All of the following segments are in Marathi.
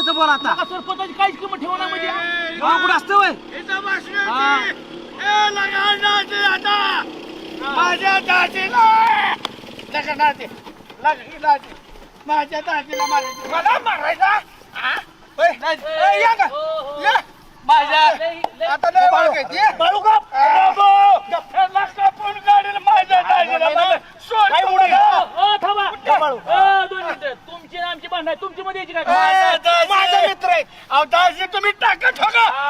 करायचं बोला आता. नका सरपंचाची काहीच किंमत ठेवणार म्हणजे हा, कुठं असतं वय? हा. माझ्या दाजीला दाजी ही दाजी माझ्या दाजीला मारायचं. मला मारायचा? हा? होय, दाजी. ए, या का? या. माझ्या आता कापून काढेल माझ्या दाजीला मला सोड सोड. अ, थांबा अ, दोन मिनिटं तुमची आणि आमची भांडण आहे. तुमची मध्ये यायची काय. माझा मित्र आहे अहो दाजी तुम्ही टाका ठोका हाणा.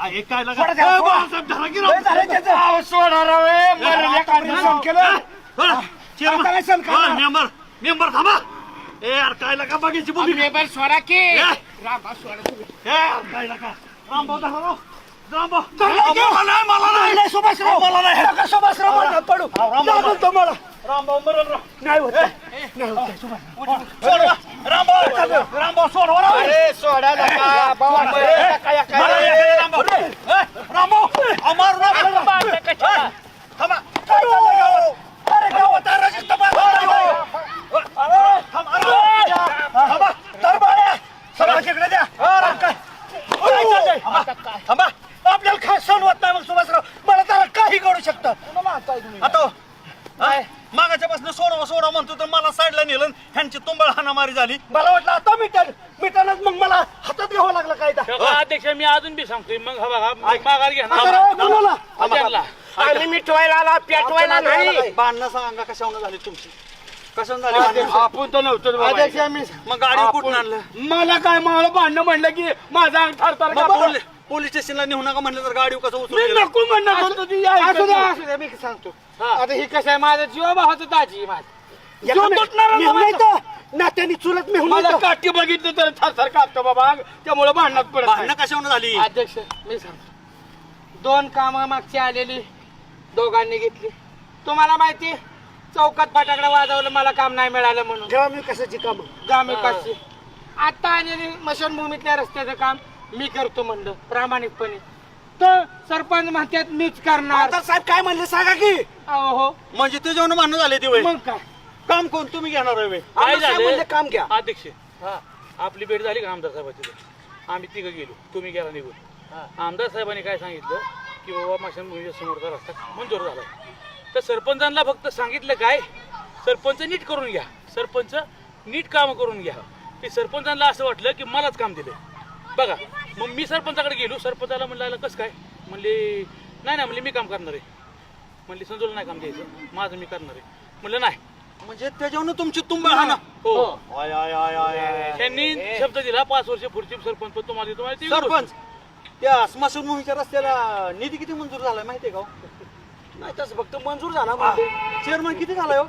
प्रत्येक वेळेस ऐकून घ्या ह्याला काय काय बावड काय मेंबर. मेंबर थांबा. ए यार काय लका बघायची भूमिका सोडा की. ए, रामा सोडा तुम्ही. ए, काय लका रामभाऊ धरा राव. रामभाऊ. मला नाही मला नाही. सुभाषराव. मला नाही. सुभाषराव पडू. रामभाऊ रामभाऊ मरण राव नाही होत. सोडवा रामभाऊ रामभाऊ सोडवा राव. अरे सोडा नका. बाबा ए, मला एखाद्या रामभाऊ ए, रामभाऊ अहो, मारू नका. ए, थांबा काय चाललंय गावात? अरे गावात आहे रजिस्टर बांधलं. अरे, थांबा, अरे, थांबा, दरबारे, समाजाकडे द्या. अरे, काय? काय चाललंय? थांबा आपल्याला काय सण होत नाही मग सुभाषराव मला त्याला काही करू शकतं आता काय मागाच्या पासून सोडवा सोडवा म्हणतो तर मला साईडला नेलं ह्यांची तुंबळ हाणामारी झाली. मला वाटलं आता मिटल मिटलच मग मला हातात घ्यावं लागलं काय अध्यक्ष मी अजून बी सांगतोय. मग हा बघा माघार घ्या. आम्ही मिटवायला आला पेटवायला नाही. बांधणं सांगा कशावर झाली तुमची? झाली? आपण तर नव्हतो अध्यक्ष, मग गाडी कुठून आणलं? मला काय मला भांडणं म्हणलं की माझा अंग कापला. पोलीस- स्टेशनला नेऊ नका म्हणलं तर गाडी कसं मी उचलून नको म्हणणं मी सांगतो. हा. आता ही कसं आहे माझा जीवा भावाचं दाजी आहे माझं. जीव तुटणार ना माझा. नात्याने चुलत मी मला काठी बघितलं तर थरथर कापतो बाबा. त्यामुळे भांडणात पडत भांडणं नाही. झाली? अध्यक्ष मी सांगतो. दोन कामं मागची आलेली दोघांनी घेतली. तुम्हाला माहिती चौकात फटाकडा वाजवलं मला काम नाही मिळालं म्हणून. जेव्हा मी कशाची काम? ग्रामविकासची आता आलेली मशानभूमीतल्या रस्त्याचं काम मी करतो म्हणलं प्रामाणिकपणे. तर सरपंच म्हणतात मीच करणार. साहेब काय म्हणले सांगा की. अहो हो. म्हणजे ते जेवण भांडणं झाले ते वय मग काय? काम कोण तुम्ही घेणार आहे? काय आमदार साहेब म्हणले झालं काम घ्या. अध्यक्ष आपली भेट झाली का आमदार साहेबाची? आम्ही तिघं गेलो. तुम्ही गेला निघून. आमदार साहेबांनी काय सांगितलं? की बाबा माशान मुलीच्या समोरचा रस्ता मंजूर झाला. तर सरपंचांना फक्त सांगितलं काय? सरपंच नीट करून घ्या. सरपंच नीट काम करून घ्या. ते सरपंचांना असं वाटलं की मलाच काम दिलं बघा मग मी सरपंचाकडे गेलो. सरपंचाला म्हणलं कसं काय? म्हणले नाही नाही म्हणले मी काम करणार आहे. म्हणले संजोला नाही काम द्यायचं. माझं मी करणार आहे. म्हणलं नाही. म्हणजे त्याच्यावर तुमची तुंबळ हो. आय आय आय आय आय. त्यांनी शब्द दिला पाच वर्ष पुढची सरपंच पद तुम्हाला देतो. तुम्हाला सरपंच त्या स्मशानभूमीच्या रस्त्याला निधी किती मंजूर झालाय माहितीये का हो? नाही तसं फक्त मंजूर झाला म्हणजे चेअरमन किती झालाय हो?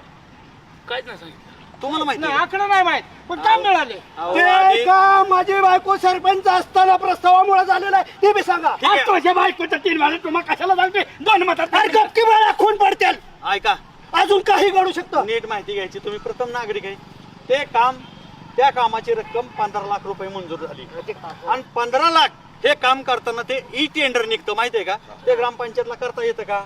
काहीच नाही सांगितलं. तुम्हाला माहिती नाही आहे आकडे नाही माहीत पण काम मिळाले? अहो, ते आधी- का माझी बायको सरपंच असताना प्रस्तावामुळे झालेलं आहे? ते बी सांगा. आज तुझ्या बायकोचं तीन महिने तुम्हाला कशाला सांगते दोन मतात अरे मला खून पडतील. ऐका अजून काही घडू शकतं? नीट माहिती घ्यायची. तुम्ही प्रथम नागरिक आहे. ते काम त्या कामाची रक्कम पंधरा लाख रुपये मंजूर झाली. आणि पंधरा लाख हे काम करताना ते ई टेंडर निघतं माहितीये का? ते ग्रामपंचायतला करता येतं का?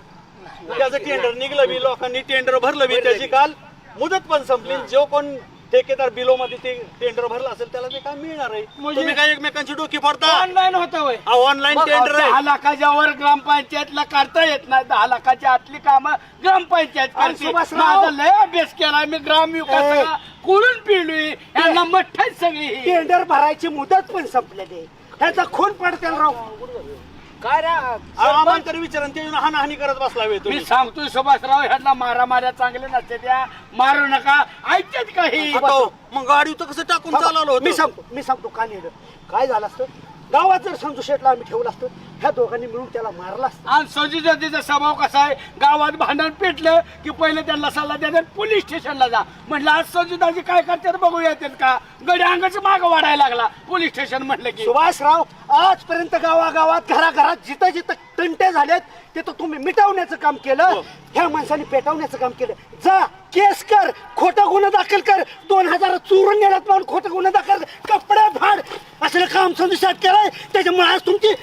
त्याचं टेंडर निघलं बी लोकांनी टेंडर भरलं बी त्याची काल मुदत पण संपली. जो कोण ठेकेदार बिलो मध्ये ते टेंडर भरलं असेल त्याला ते काय मिळणार आहे? म्हणजे- तुम्ही काय एकमेकांची डोकी फोडता? ऑनलाईन होतं वय. ऑनलाईन टेंडर आहे. दहा लाखाच्या वर ग्रामपंचायतला करता येत नाही. दहा लाखाच्या आतली कामं ग्रामपंचायत अरे करते. सुभाषराव. माझा लय अभ्यास केला मी ग्राम विकासाला कुळून पिलोय यांना मठ्ठच सगळी ही. टेंडर भरायची मुदत पण संपलेली ह्याचा खून पडते राव. काय आम्हाला तरी विचारा ते येऊन हाणाहाणी करत बसला वेळ मी तुम्ही सांगतोय सुभाषराव ह्यांना मारा माऱ्या चांगले नसते त्या. मारू नका. ऐकतात काही आता हो, मग गाडी तर कसं टाकून चालवलं मी होतं? सांगतो मी सांगतो का नेलं काय झालं असतं? गावात जर संजू शेटला आम्ही ठेवलं असतं ह्या दोघांनी मिळून त्याला मारला असतं. आणि संजू जातीचा स्वभाव कसा आहे? गावात भांडण पेटलं की पहिले त्यांना सल्ला देतात पोलीस स्टेशनला जा. म्हटलं आज संजू दाजी काय करतात बघूया येतात का? गडी अंगाचं माग वाढायला लागला. पोलीस स्टेशन म्हटलं की. सुभाषराव आजपर्यंत गावागावात घराघरात जिथं जिथं तंटे झालेत तिथं तुम्ही मिटवण्याचं काम केलं ह्या माणसाने पेटवण्याचं काम केलं. जा केस कर खोटं गुन्हा दाखल कर. दोन हजार चोरून नेल्यात म्हणून खोटं गुन्हा दाखल. कर, कपडे फाड. असलं काम संदेशात केलंय त्याच्यामुळे आज तुमची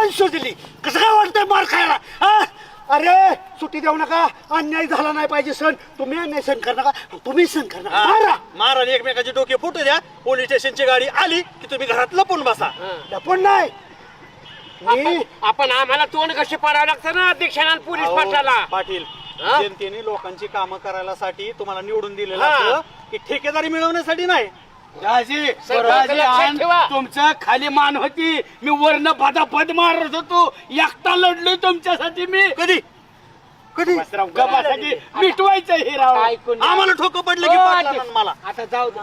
पाचन शोधली कसं काय वाटतंय मार खायला? हा? अरे सुट्टी देऊ नका. अन्याय झाला नाही पाहिजे सण. तुम्ही अन्याय सण कर नका. तुम्ही सण कर नका. मारा. महाराज एकमेकाची डोके फुटू द्या. पोलीस स्टेशनची गाडी आली की तुम्ही घरात लपून बसा. लपून नाही. मी आपण आम्हाला तोंड कशी पाडावं लागतं ना अध्यक्षांना आणि पोलीस अहो, पाटाला पाटील हा? जनतेने लोकांची कामं करायला साठी तुम्हाला निवडून दिलेलं हा. की ठेकेदारी मिळवण्यासाठी नाही. दाजी सर, दाजी, लक्षात आण, ठेवा. तुमचं खाली मान होती. मी वर्ण पद मारत होतो. एकटा लढलोय तुमच्यासाठी मी. कधी? कधी? गपासाठी मिटवायचं हे राव. ऐकून घ्या. आम्हाला ठोकं पडलं की हो, पाटलानं. मला. आता जाऊ दे.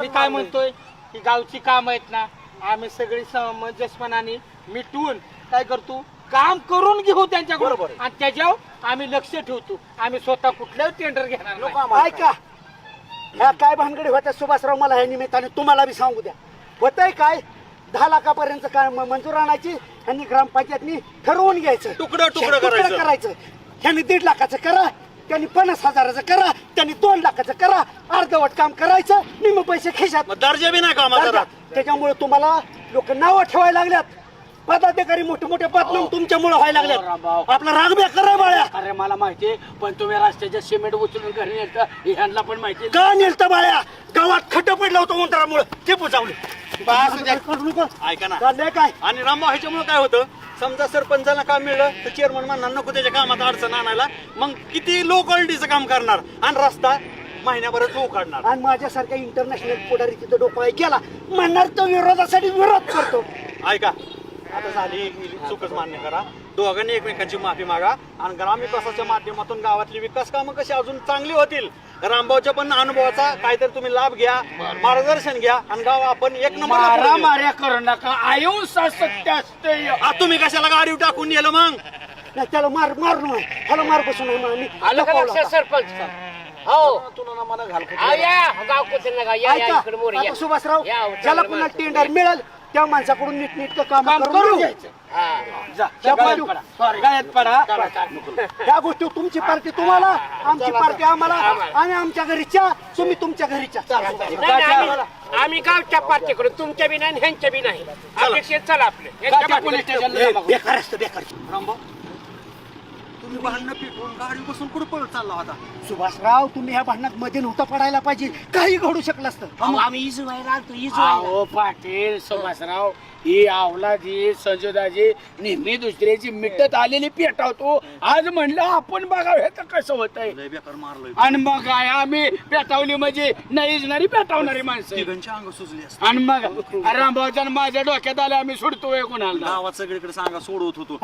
मी काय म्हणतोय? की गावची काम आहेत ना आम्ही सगळी समंजसपणाने मिटवून काय करतो? काम करून घेऊ त्यांच्याकडून. आणि त्याच्यावर आम्ही लक्ष ठेवतो. आम्ही स्वतः कुठल्याही टेंडर घेणार नाही. ऐका. ह्या काय भानगडी होत्या? सुभाषराव मला ह्या निमित्ताने तुम्हाला बी सांगू द्या. होतंय काय? दहा लाखापर्यंत काय म- मंजूर आणायची ह्यांनी ग्रामपंचायतनी ठरवून घ्यायचं. तुकडं- तुकडं करायचं. करायचं. ह्यांनी दीड लाखाचं करा त्यांनी पन्नास हजाराचं करा त्यांनी दोन लाखाचं करा अर्धवट काम करायचं निम पैसे खिशात. मग दर्जा बी नाही कामाचा राहत. त्याच्यामुळे तुम्हाला लोक नावं ठेवायला लागल्यात. पदाधिकारी मोठे मोठे बदनाम तुमच्यामुळे व्हायला हो. लागल्यात आपला राग बेकार आहे बाळ्या. अरे मला माहितीये पण तुम्ही रस्त्याच्या सिमेंट उचलून घरी नेलं हे ह्यांना पण माहिती का नेलतं बाळ्या? गावात खड्ड पडलं होतं उंदरामुळे. ते पुजावले ऐका ना. काय? आणि रामभाऊ ह्याच्यामुळे काय होतं? समजा सरपंचाला काम मिळलं तर चेअरमन म्हणणार नको त्याच्या कामात अडचण आणायला. मग किती लो क्वालिटीचं काम करणार? आणि रस्ता महिन्याभरात तो काढणार आणि माझ्यासारख्या इंटरनॅशनल पुढारी तिथं डोकं केला. म्हणणार तो विरोधासाठी विरोध करतो. ऐका. आता झाली गेली, चूकच मान्य करा. दोघांनी एकमेकांची माफी मागा आणि ग्रामविकासाच्या माध्यमातून गावातली विकास कामं कशी अजून चांगली होतील? रामभाऊच्या पण अनुभवाचा काहीतरी तुम्ही लाभ घ्या मार्गदर्शन घ्या आणि गाव आपण एक नंबर माऱ्या करू नका. अहिंसा सत्य असते. तुम्ही कशाला गाडी टाकून नेलं मग? नाही त्याला मार मार नाही. त्याला मार बसून नाही आलं का लक्षात. सरपंच. हो. आ, या. गाव कुठे नका या या ऐका इकडे मोर या. आता सुभाषराव ज्याला चांगलं पुन्हा. टेंडर मिळेल त्या माणसाकडून नीटनीटकं काम काम करून करून घेऊ. घ्यायचं. हा. जा त्या गळ्यात पाठवू. पडा. सॉरी गळ्यात पडा. ह्या गोष्टी तुमची पार्टी तुम्हाला आमची पार्टी आम्हाला आम्हाला. आणि आमच्या घरीच्या तुम्ही तुमच्या घरीच्या नाही, नाही, आम्ही- आम्ही गावच्या पार्टीकडे तुमच्या बी नाही आणि ह्यांच्या बी नाही. अपेक्षित चला आपले. ह्यांच्या पोलीस. स्टेशनला जा. बेकार असतं बेकार. रामभाऊ तुम्ही भांडणं पिटवून गाडी बसून कुठं पळत चालला होता सुभाषराव तुम्ही ह्या भांडणात मध्ये नव्हता पडायला पाहिजे. काही घडू शकलं असतं. आम्ही इजू व्हायला आलतो इजू अहो पाटील सुभाषराव ही आवलाजी संजोदाजी नेहमी दुसऱ्याची मिटत आलेली पेटावतो. आज म्हणलं आपण बघावं हे तर कसं लय बेकार मारलोय आणि मग काय आम्ही पेटावली म्हणजे नाही इजणारी पेटावणारी माणसं. तिघांची अंग सुजली आणि मग रामभाऊच्या माझ्या डोक्यात आलं आम्ही सोडतोय कोणाला. गावात सगळीकडे सांगा सोडवत होतो.